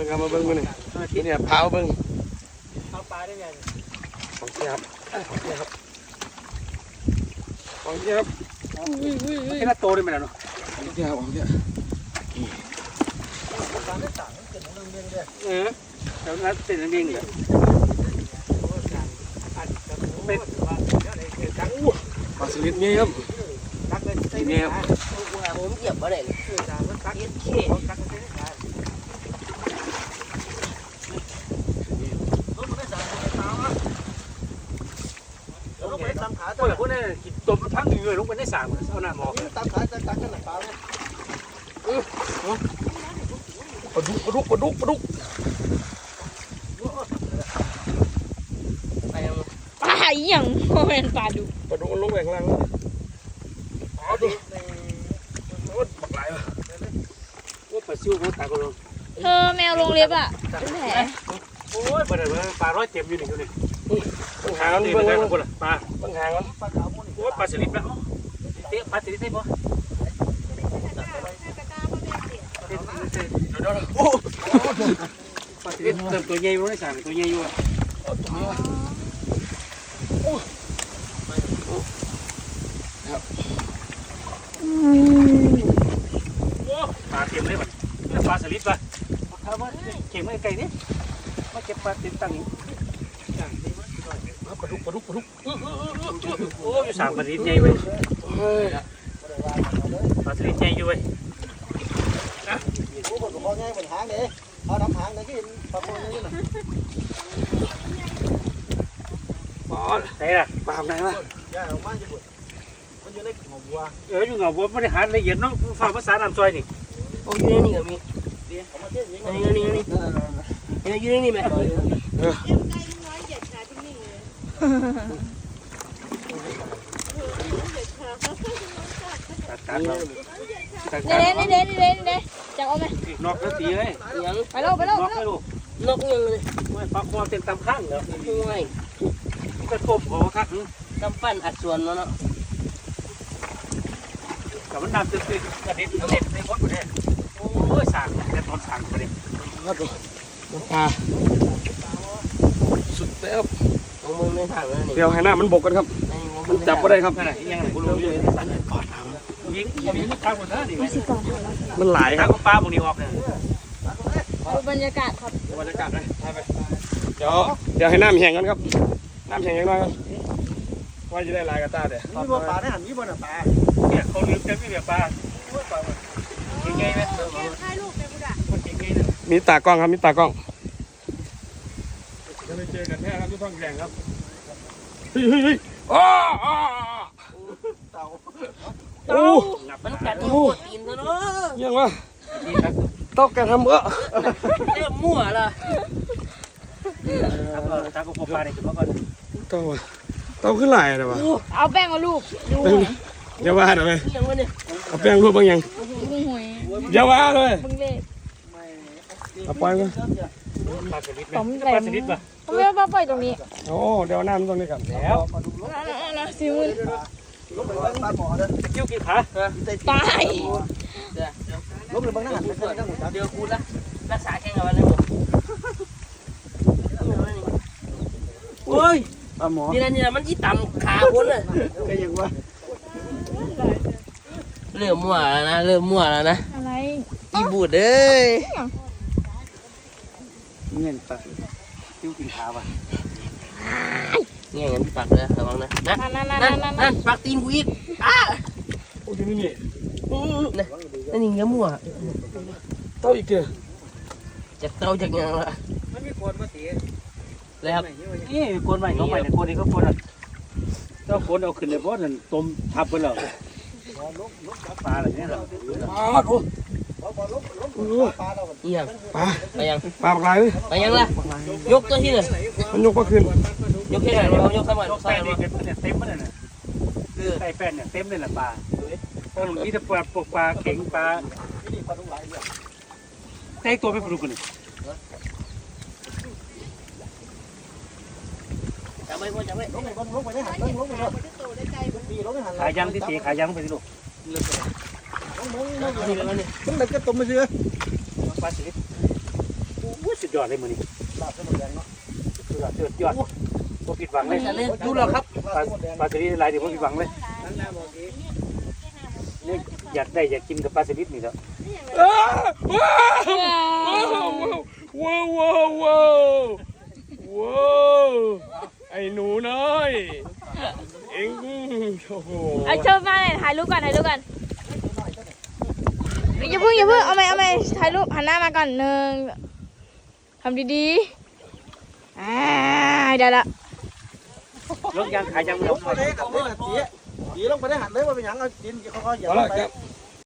บิ่งครับมาเบิ่งมื้อนี่เนี่ยพามาเบิ่งเอาปลาได้ไงของเสียครับของเสียครับของเสียครับแค่ละโตได้ไหมล่ะเนาะของเสียครับของเสียเออแล้วนั้นเป็นอันเองเหรอเป็นปลาสลิดนี่ครับนี่ครับผมเหยียบอะไรเลยเย็ดเขี้ ลงไปตาม ขาตัวพวกนั้นกินตบพักเหงื่อลงไปในสางเอาหน้าหมอกตามขาจะตักกันหนักเปลาเนี่ยปลาดุกปลาดุกปลาดุกปลาดุกไปยังปลาอีหยังโมเมนปลาดุกปลาดุกลงแหวงล่างแล้วอ๋อดูโอ้ยบักหลายว่าปลาซิวเขาตากลงเธอแมวลงเล็บอะเป็นแผลโอ้ยปลาอะไรปลาร้อยเจ็บอยู่นี่อยู่นี่เบิ่งหางมันตีเบิ่งได้เบิ่งคนละปลาเบิ่งหางมันโอ้ยปลาสลิดแล้วเตะปลาสลิดได้ปะเดี๋ยวเดี๋ยวโอ้ปลาสลิดเติมตัวใหญ่อยู่ในสางตัวใหญ่อยู่ปลาเต็มเลยบัดนี่ปลาสลิดปะเอามาเก่งไม่ไกลนี่มาเก็บปลาเต็มตังค์ ปลาดุกปลาดุกปลาดุกโอ้ยสามปลาสลิดใหญ่เว้ยเฮ้ยปลาสลิดใหญ่อยู่เว้ยผู้คนของง่ายบนหางเนี่ยเอาน้ำหางเลยที่ปลาโป่งนี่นะปลาไหนล่ะปลาไหนวะย่าออกมาจะบุดมันอยู่ในหัวบัวเอออยู่เหงาบัวไม่ได้หาละเอียดเนาะฟังภาษาน้ำซอยนี่โอ้ยนี่นี่ก็มีอันนี้อันนี้อันนี้อันนี้ยืนนี่ไหม ตัดตัดเราตัดเด้เด้เด้เด้เด้จับเอาไหมนอกแล้วตีเลยยังไปแล้วไปแล้วนไปอกแล้วให้ลูกนกยังเลยไม่ปลาควงเต็มตามข้างแล้วห่วยก็กบขอคักกำปั้นอัดส่วนแล้วเนาะกับมันน้ำตื้นๆกระเด็นกระเด็นในมดหมดเลยโอ้ยสางแต่ตอนสางกระเด็นครับผมปลาสุดแล้ว ลงมือไม่ถังแล้วนี่ เดี๋ยวให้หน้ามันบกกันครับ มันจับก็ได้ครับนั่นแหละยังไงกูรู้อยู่ยิงยิงทางหมดแล้วนี่สิก่อนมันหลายคทารังบปลาพวกนี้ออกเนี่ยดูบรรยากาศครับบรรยากาศเลยไปไปเดี๋ยวเดี๋ยวให้น้ำแห้งกันครับ น้ำแห้งยังน้อยกันว่าจะได้ลายกระตาเดี๋ยวมีบ่ปลาได้หันมีบ่น่ะปลาเนี่ยเขาลืมจะไม่เหลือปลาเก่งไงไหมเก่งไงเนี่ยมีตากล้องครับมีตากล้องจะไปเจอกันแน่ครับที่ฟังแข่งครับ เฮ้ยเฮ้ยเฮ้ยอ้าอ้าเต่าโอ้มันกัดที่โคตรตีนซะเนาะยังวะเต้าแกทำเออเริ่มมั่วละครับเออตาก็พบปลาได้ขึ้นมาก่อนเต้าอะเต้าขึ้นหลายเลยวะเอาแป้งมาลูกดูเป็นอย่าว่าเลยยังวะเนี่ยเอาแป้งรูปบางอย่างดูหวยอย่าว่าเลยบึงเล็บเอาปล่อยมาปลาสลิดไหมปลา สลิดป่ะทำไมเราปล่อยตรงนี้โอ้เดี๋ยวน้ำตรงนี้กันแล้วนะสิมุนปลาหมอเด้อกิ้วกินขาตายล้มเลยบางหน้าหันไปเถอะเดี๋ยวกูละรักษาแข่งกับมันเลยโอ้ยปลาหมอนี่นะนี่นะมันที่ต่ำขาคนเลยก็ยังว่าเริ่มมั่วแล้วนะเริ่มมั่วแล้วนะอะไรอีบูดเอ้ยเงี้ยปลากิ้วกินขาป่ะเงี้ยงั้นปักเลยระวังนะนะนั่นนั่นนั่นั่นนนั่นนั่นปักตีนกูอีกอ้าโอ้ยนี่นี่นั่นนั่นนี่เงี้ยมั่วเต้าอีกเกลือจากเตาจากยังละมันมีคนมาตีเลยครับนี่คนใหม่น้องใหม่เนี่ยคนนี้ก็คนอะเจ้าคนเอาขึ้นในบ่อนั่นต้มทับไปแล้วปลาอะไรเนี่ยเหรอ ปลาโอ้นี่ยังปลาไปยังปลาปลาเลยไปยังล่ะยกตัวที่เลยมันยกมาขึ้นยกแค่ไหนเรายกเข้ามาตกใส่แป้นมานี่เนี่ยเต็มมันเนี่ยคือใส่แป้นเนี่ยเต็มเลยล่ะปลาเพราะหลุมนี้จะปลาปกปลาเข็งปลาใส่ตัวไม่ปลุกกันนี่จับไว้พ่อจับไว้ขายยังที่เสียขายยังไปสิลูกนี่แล้วนี่ มันเด็กก็ต้มมาเชื่อปลาสลิดดยอดเลยมือนี้ลาบสุดยอดเนาะสุดยอดบ่ผิดหวังเลยดูแล้วครับปลาปลาสลิดหลายเดี๋ยวบ่ผิดหวังเลยนี่อยากได้อยากกินกับปลาสลิดนี่แล้วอ้าวว้าวว้าวว้าวว้าวว้าวไอ้หนูน้อยเอ็งโอ้โหไอ้เชิญมาหน่อยถ่ายรูปก่อนถ่ายรูปก่อน อย่าเพิ่งอย่าเพิ่งเอาไหมเอาไหมถ่ายรูปหันหน้ามาก่อนหนึ่งทำดีๆอ่าได้ละลงยางขายยางลงไปได้กับเมื่อกี้ดีลงไปได้หันได้ว่าเป็นหยังเอากินเขาเขาอย่าเอาลละงไปครับ